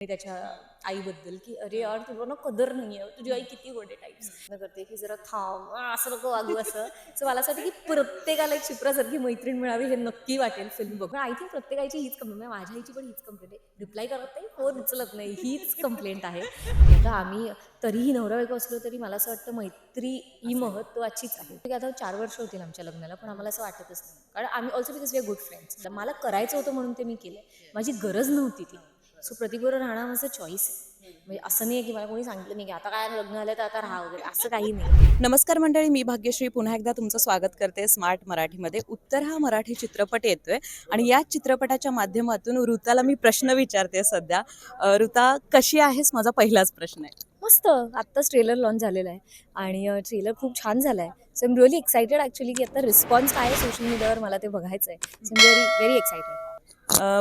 त्याच्या आईबद्दल की अरे यार तुला ना कदर नाही आहे तुझी आई किती गोडे टाईप्स करते की जरा थांब. असं नको वागू असं. सो मला असं वाटतं की प्रत्येकाला एक शिप्रासारखी मैत्रीण मिळावी हे नक्की वाटेल फिल्म बघून. आय थिंक प्रत्येकाची हीच कंप्लेंट माझ्या आईची पण हीच कंप्लेंट आहे. रिप्लाय करत नाही फोन उचलत नाही. हीच कंप्लेंट आहे. आता आम्ही तरीही नवरा बायको असलो तरी मला असं वाटतं मैत्री ही महत्त्वाचीच आहे. आता चार वर्ष होतील आमच्या लग्नाला पण आम्हाला असं वाटतच नाही. कारण आम्ही also because we are good friends मला करायचं होतं म्हणून ते मी केलं माझी गरज नव्हती ती. सो प्रतिकूर राहणं माझं चॉईस आहे. म्हणजे असं नाही आहे की मला कोणी सांगितलं नाही की आता काय लग्न झालं तर आता राहा वगैरे. असं काही नाही नमस्कार मंडळी मी भाग्यश्री पुन्हा एकदा तुमचं स्वागत करते स्मार्ट मराठीमध्ये. उत्तर हा मराठी चित्रपट येतोय आणि या चित्रपटाच्या माध्यमातून ऋताला मी प्रश्न विचारते सध्या. ऋता कशी आहेस? माझा पहिलाच प्रश्न आहे. मस्त. आत्ताच ट्रेलर लॉन्च झालेला आहे. आणि ट्रेलर खूप छान झाला आहे so am really excited actually की आता रिस्पॉन्स काय आहे सोशल मीडियावर मला ते बघायचं आहे so am very very excited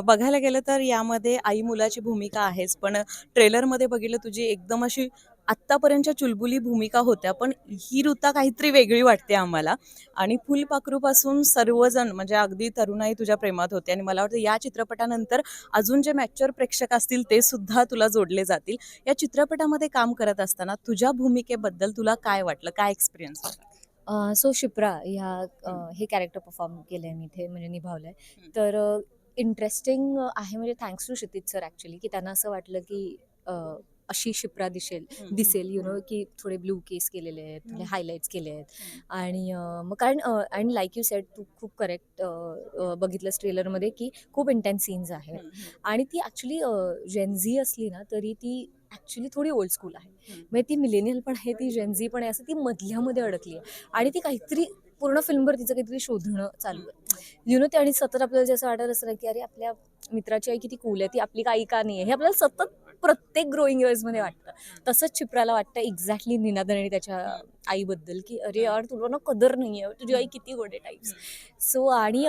बघायला गेलं तर यामध्ये आई मुलाची भूमिका आहेच. पण ट्रेलरमध्ये बघितलं तुझी एकदम अशी आत्तापर्यंतच्या चुलबुली भूमिका होत्या पण ही ऋता काहीतरी वेगळी वाटते आम्हाला. आणि फुलपाखरूपासून सर्वजण म्हणजे अगदी तरुणाई तुझ्या प्रेमात होते आणि मला वाटतं या चित्रपटानंतर अजून जे मॅच्युअर प्रेक्षक असतील ते सुद्धा तुला जोडले जातील. या चित्रपटामध्ये काम करत असताना तुझ्या भूमिकेबद्दल तुला काय वाटलं? काय एक्सपिरियन्स होता? सो शिप्रा ह्या हे कॅरेक्टर परफॉर्म केलं आहे मी इथे म्हणजे निभावलं आहे. तर इंटरेस्टिंग आहे म्हणजे thanks to Kshitij sir actually की त्यांना असं वाटलं की अशी शिप्रा दिसेल दिसेल यु नो की थोडे ब्लू केस केलेले आहेत थोडे हायलाईट्स केले आहेत. आणि मग कारण आणि लाईक यू सेट तू खूप करेक्ट बघितलंस ट्रेलरमध्ये की खूप इंटेन्स सीन्स आहेत. आणि ती ॲक्च्युली जेनझी असली ना तरी ती ॲक्च्युली थोडी ओल्ड स्कूल आहे. म्हणजे ती मिलेनियल पण आहे ती जेनझी पण आहे असं ती मधल्यामध्ये अडकली आहे आणि ती काहीतरी पूर्ण फिल्मभर तिचं काहीतरी शोधणं चालू आहे. यु नो ते आणि सतत आपल्याला जसं वाटत असतं की अरे आपल्या मित्राची आई किती कूल आहे ती आपली काही का नाही आहे हे आपल्याला सतत प्रत्येक ग्रोईंग इयर्समध्ये वाटतं. तसंच चिप्राला वाटतं एक्झॅक्टली निनादन आणि त्याच्या आईबद्दल की अरे यार तुला ना कदर नाही आहे तुझी आई किती गोडे टाईप्स सो आणि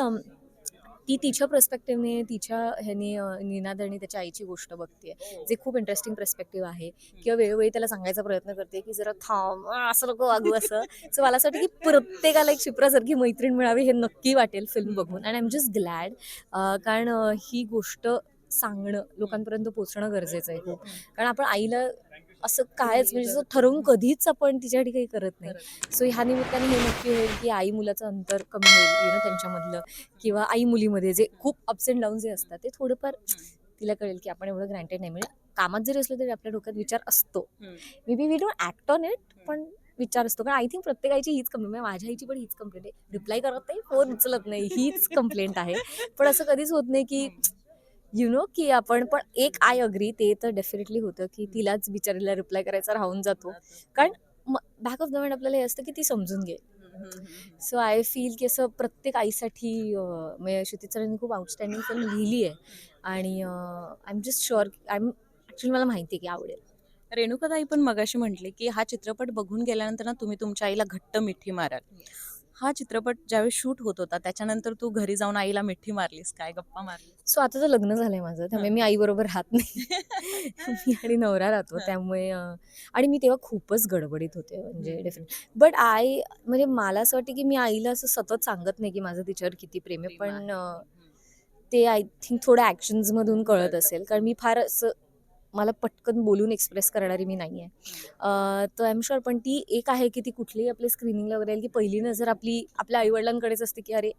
ती तिच्या पर्स्पेक्टिव्हने तिच्या ह्याने अ, निनाद आणि त्याच्या आईची गोष्ट बघते जे खूप इंटरेस्टिंग पर्स्पेक्टिव्ह आहे. किंवा वेळोवेळी त्याला सांगायचा प्रयत्न करते की जरा थांब असं नको वागू असं. सो मला असं वाटतं की प्रत्येकाला एक शिप्रासारखी मैत्रीण मिळावी हे नक्की वाटेल फिल्म बघून. And I am just glad कारण ही गोष्ट सांगणं लोकांपर्यंत पोचणं गरजेचं आहे खूप. कारण आपण आईला असं कायच म्हणजे असं ठरवून कधीच आपण तिच्यासाठी काही करत नाही. सो ह्या निमित्ताने हे नक्की होईल की आई मुलाचं अंतर कमी होईल यु नो त्यांच्यामधलं किंवा आई मुलीमध्ये जे खूप अप्स अँड डाऊन जे असतात ते थोडंफार तिला कळेल की आपण एवढं ग्रँटेड नाही. म्हणजे कामात जरी असलं तरी आपल्या डोक्यात विचार असतो. Maybe we don't act on it पण विचार असतो. कारण आय थिंक प्रत्येकाची हीच कंप्लेंट म्हणजे माझ्या आईची पण हीच कंप्लेंट आहे. रिप्लाय करत नाही फोन उचलत नाही हीच कंप्लेंट आहे. पण असं कधीच होत नाही की यु नो की आपण पण एक आय अग्री ते तर डेफिनेटली होतं की तिलाच बिचारीला रिप्लाय करायचा राहून जातो. कारण बॅक ऑफ द माइंड आपल्याला हे असतं की ती समजून घे. सो आय फील की असं प्रत्येक आईसाठी म्हणजे सरांनी खूप आउटस्टँडिंग फिल्म लिहिली आहे. आणि I am just sure I am actually मला माहिती आहे की आवडेल. रेणुकाताई पण मगाशी म्हटले की हा चित्रपट बघून गेल्यानंतर ना तुम्ही तुमच्या आईला घट्ट मिठी माराल. हा चित्रपट ज्यावेळी शूट होत होता त्याच्यानंतर तू घरी जाऊन आईला मिठी मारलीस काय? गप्पा मारली सो आता तर लग्न झालंय माझं. त्यामुळे मी आईबरोबर राहत नाही. मी आणि नवरा राहतो. त्यामुळे आणि मी तेव्हा खूपच गडबडीत होते म्हणजे. डेफिनेट बट आय म्हणजे मला असं वाटतं की मी आईला असं सतत सांगत नाही की माझं तिच्यावर किती प्रेम आहे. पण ते आय थिंक थोडं ॲक्शन्समधून कळत. असेल. कारण मी फार असं मला पटकन बोलून एक्सप्रेस करणारी मी नाही आहे तर आय एम शुअर पण ती एक आहे की ती कुठलीही आपल्या स्क्रीनिंगला वगैरे की पहिली नजर आपली आपल्या आईवडिलांकडेच असते की अरे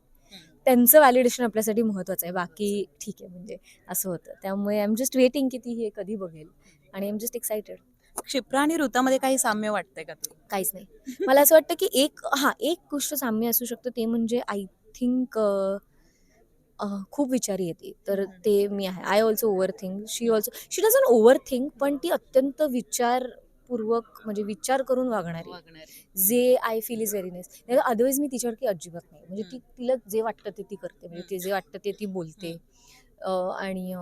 त्यांचं व्हॅलिडेशन आपल्यासाठी महत्त्वाचं आहे. बाकी ठीक आहे म्हणजे असं होतं. त्यामुळे आय एम जस्ट वेटिंग की ती हे कधी बघेल. आणि I am just excited Kshipra आणि ऋतामध्ये काही साम्य वाटतंय का तुला? काहीच नाही. मला असं वाटतं की एक हां एक गोष्ट साम्य असू शकतं ते म्हणजे आय थिंक खूप विचारी येते. तर. ते मी आहे. I also overthink she also she doesn't overthink पण ती अत्यंत विचारपूर्वक म्हणजे विचार करून वागणारी. आहे. जे I feel is very nice otherwise मी तिच्यावरती अजिबात नाही. म्हणजे ती तिला जे वाटतं ते ती करते. म्हणजे ते जे वाटतं ते ती बोलते. आणि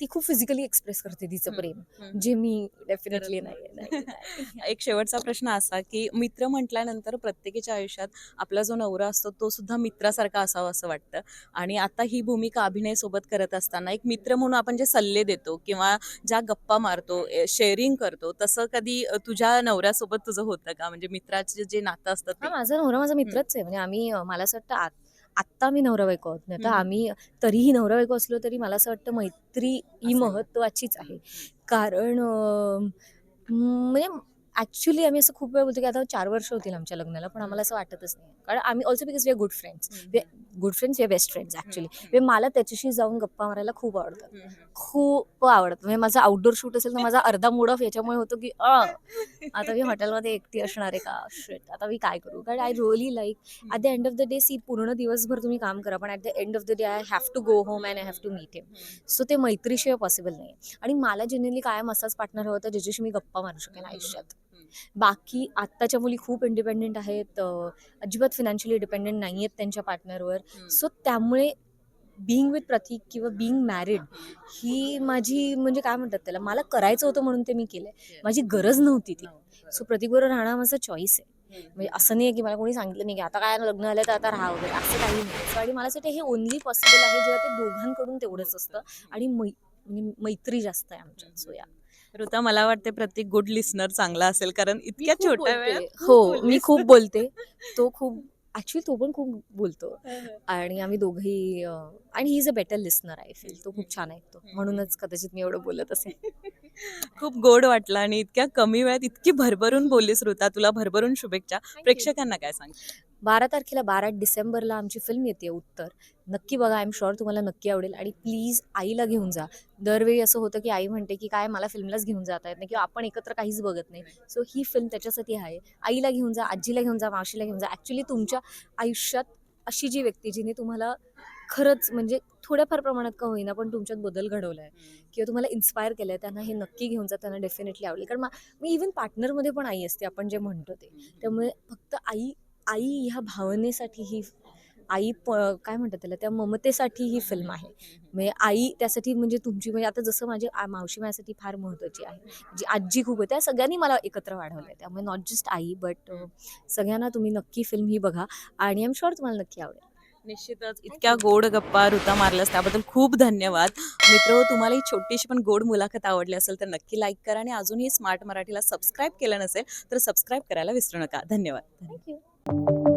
ती खूप फिजिकली एक्सप्रेस करते तिचं. प्रेम जे मी डेफिनेटली नाही. एक शेवटचा प्रश्न असा की मित्र म्हटल्यानंतर प्रत्येकाच्या आयुष्यात आपला जो नवरा असतो तो सुद्धा मित्रासारखा असावा असं वाटतं. आणि आता ही भूमिका अभिनय सोबत करत असताना एक मित्र म्हणून आपण जे सल्ले देतो किंवा ज्या गप्पा मारतो शेअरिंग करतो तसं कधी तुझ्या नवऱ्यासोबत तुझं होतं का? म्हणजे मित्राचे जे नातं असतं ते. माझा नवरा माझा मित्रच आहे. म्हणजे आम्ही मला असं वाटतं आत्ता आम्ही नवरा बायको आहोत नाही तर. आम्ही तरीही नवरा बायको असलो तरी मला असं वाटतं मैत्री ही. महत्त्वाचीच आहे कारण म्हणजे ॲक्च्युली आम्ही असं खूप वेळ बोलतो की आता चार वर्ष होतील आमच्या लग्नाला पण आम्हाला असं वाटतच नाही. कारण आम्ही also because we are good friends good friends we are best friends actually म्हणजे मला त्याच्याशी जाऊन गप्पा मारायला खूप आवडतं खूप आवडतं. म्हणजे माझा आउटडोर शूट असेल तर माझा अर्धा मूड ऑफ याच्यामुळे होतो की अ, आता मी हॉटेलमध्ये एकटी असणार आहे का? शिट आता मी काय करू? कारण I really like at the end of the day see पूर्ण दिवसभर तुम्ही काम करा पण at the end of the day I have to go home and I have to meet him so ते मैत्रीशिवाय पॉसिबल नाही आणि मला जनरली कायम असाच पार्टनर हवा होता ज्याच्याशी मी गप्पा मारू शकेन आयुष्यात. बाकी आत्ताच्या मुली खूप इंडिपेंडेंट आहेत अजिबात फिनान्शियली डिपेंडेंट नाही आहेत त्यांच्या पार्टनरवर सो त्यामुळे बिईंग विथ प्रतीक किंवा बिईंग मॅरिड ही माझी म्हणजे काय म्हणतात त्याला मला करायचं होतं म्हणून ते मी केलंय. माझी गरज नव्हती ती. सो प्रतीकबरोबर राहणं माझं चॉईस आहे. म्हणजे असं नाही आहे की मला कोणी सांगितलं नाही की आता काय लग्न आलं तर आता राहा वगैरे असं काही नाही. आणि मला असं हे ओनली पॉसिबल आहे जेव्हा ते दोघांकडून तेवढंच असतं. आणि मै म्हणजे मैत्री जास्त आहे आमच्यात. सो या. ऋता मला वाटते प्रत्येक गुड लिस्नर चांगला असेल कारण इतक्या छोट्या. वेळात खूप हो मी. खूप बोलते. तो खूप ऍक्च्युली तो पण खूप बोलतो. आणि आम्ही दोघेही आणि he is a better listener I feel तो खूप छान ऐकतो. म्हणूनच कदाचित मी एवढं बोलत असेल. खूप गोड वाटलं आणि इतक्या कमी वेळात इतकी भरभरून बोललीस ऋता. तुला भरभरून शुभेच्छा. प्रेक्षकांना काय सांग बारा तारखेला बारा डिसेंबरला आमची फिल्म येते उत्तर. नक्की बघा आय एम शुअर तुम्हाला नक्की आवडेल. आणि प्लीज आईला घेऊन जा. दरवेळी असं होतं की आई म्हणते की काय मला फिल्मलाच घेऊन जाता येत नाही किंवा आपण एकत्र काहीच बघत नाही. सो ही फिल्म त्याच्यासाठी आहे. आईला घेऊन जा आजीला घेऊन जा मावशीला घेऊन जा. ॲक्च्युली तुमच्या आयुष्यात अशी जी व्यक्ती जिने तुम्हाला खरंच म्हणजे थोड्याफार प्रमाणात का होईना पण तुमच्यात बदल घडवला आहे किंवा तुम्हाला इन्स्पायर केलं आहे त्यांना हे नक्की घेऊन जा त्यांना डेफिनेटली आवडेल. कारण मा- मी इवन पार्टनरमध्ये पण आई असते आपण जे म्हणतो ते. त्यामुळे फक्त आई आई ह्या भावनेसाठी ही आई प काय म्हणतात त्याला त्या ममतेसाठी ही फिल्म आहे. म्हणजे आई त्यासाठी म्हणजे तुमची म्हणजे आता जसं माझी आ- मावशी माझ्यासाठी फार महत्त्वाची आहे. जी आजी खूप आहे त्या सगळ्यांनी मला एकत्र वाढवलं आहे त्यामुळे नॉट जस्ट आई बट सगळ्यांना तुम्ही नक्की फिल्म ही बघा. आणि एम शुअर तुम्हाला नक्की आवडेल. निश्चितच. इतक्या गोड गप्पा ऋता मारल्यास त्याबद्दल खूप धन्यवाद. मित्र तुम्हाला ही छोटीशी पण गोड मुलाखत आवडली असेल तर नक्की लाईक करा आणि अजूनही स्मार्ट मराठीला सबस्क्राईब केलं नसेल तर सबस्क्राईब करायला विसरू नका. धन्यवाद. Thank you Thank you.